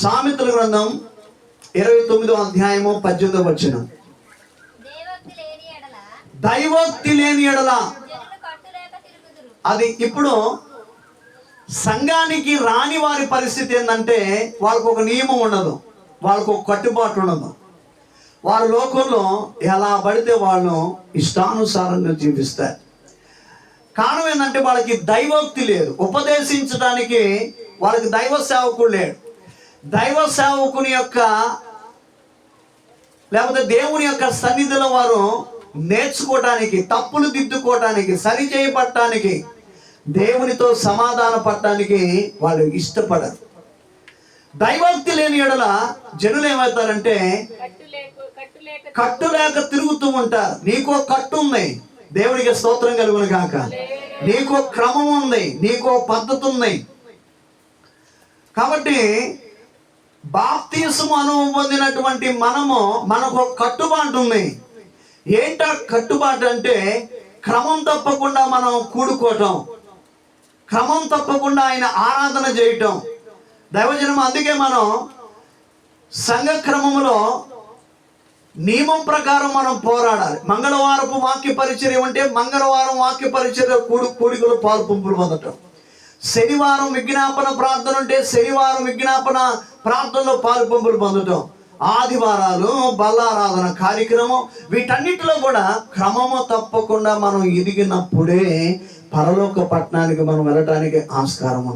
సామెతల గ్రంథం ఇరవై తొమ్మిదో అధ్యాయము పద్దెనిమిదో వచ్చిన దేవోక్తి లేని ఎడల అది ఇప్పుడు సంఘానికి రాని వారి పరిస్థితి ఏంటంటే వాళ్ళకు ఒక నియమం ఉండదు వాళ్ళకు ఒక కట్టుబాటు ఉండదు. వారి లోకంలో ఎలా పడితే వాళ్ళు ఇష్టానుసారంగా జీవిస్తారు. కారణం ఏంటంటే వాళ్ళకి దైవోక్తి లేదు. ఉపదేశించడానికి వాళ్ళకి దైవ సేవకుడు లేడు. దైవ సేవకుని యొక్క లేకపోతే దేవుని యొక్క సన్నిధిలో వారు నేర్చుకోవటానికి తప్పులు దిద్దుకోవటానికి సరి చేయబట్టడానికి దేవునితో సమాధాన పడటానికి వాళ్ళు ఇష్టపడరు. దైవోక్తి లేని ఎడల జనులు ఏమవుతారంటే కట్టు లేక తిరుగుతూ ఉంటారు. నీకో కట్టు ఉంది. దేవునికి స్తోత్రం కలుగును కాక నీకో క్రమం ఉంది. నీకో పద్ధతి ఉంది. కాబట్టి బాప్తీసం అనుభవం పొందినటువంటి మనము మనకు ఒక కట్టుబాటు ఉంది. ఏంట కట్టుబాటు అంటే క్రమం తప్పకుండా మనం కూడుకోవటం. క్రమం తప్పకుండా ఆయన ఆరాధన చేయటం. దైవజనం అందుకే మనం సంఘ క్రమంలో నియమం ప్రకారం మనం పోరాడాలి. మంగళవారపు వాక్య పరిచర్య ఉంటే మంగళవారం వాక్య పరిచర్య కూడు కూడికలు పాలు పంపులు పొందటం. శనివారం విజ్ఞాపన ప్రార్థన ఉంటే శనివారం విజ్ఞాపన ప్రార్థనలో పాలు పంపులు పొందటం ఆదివారాలు బల్లారాధన కార్యక్రమం వీటన్నిటిలో కూడా క్రమము తప్పకుండా మనం ఎదిగినప్పుడే పరలోక పట్టణానికి మనం వెళ్ళటానికి ఆస్కారం ఉంది.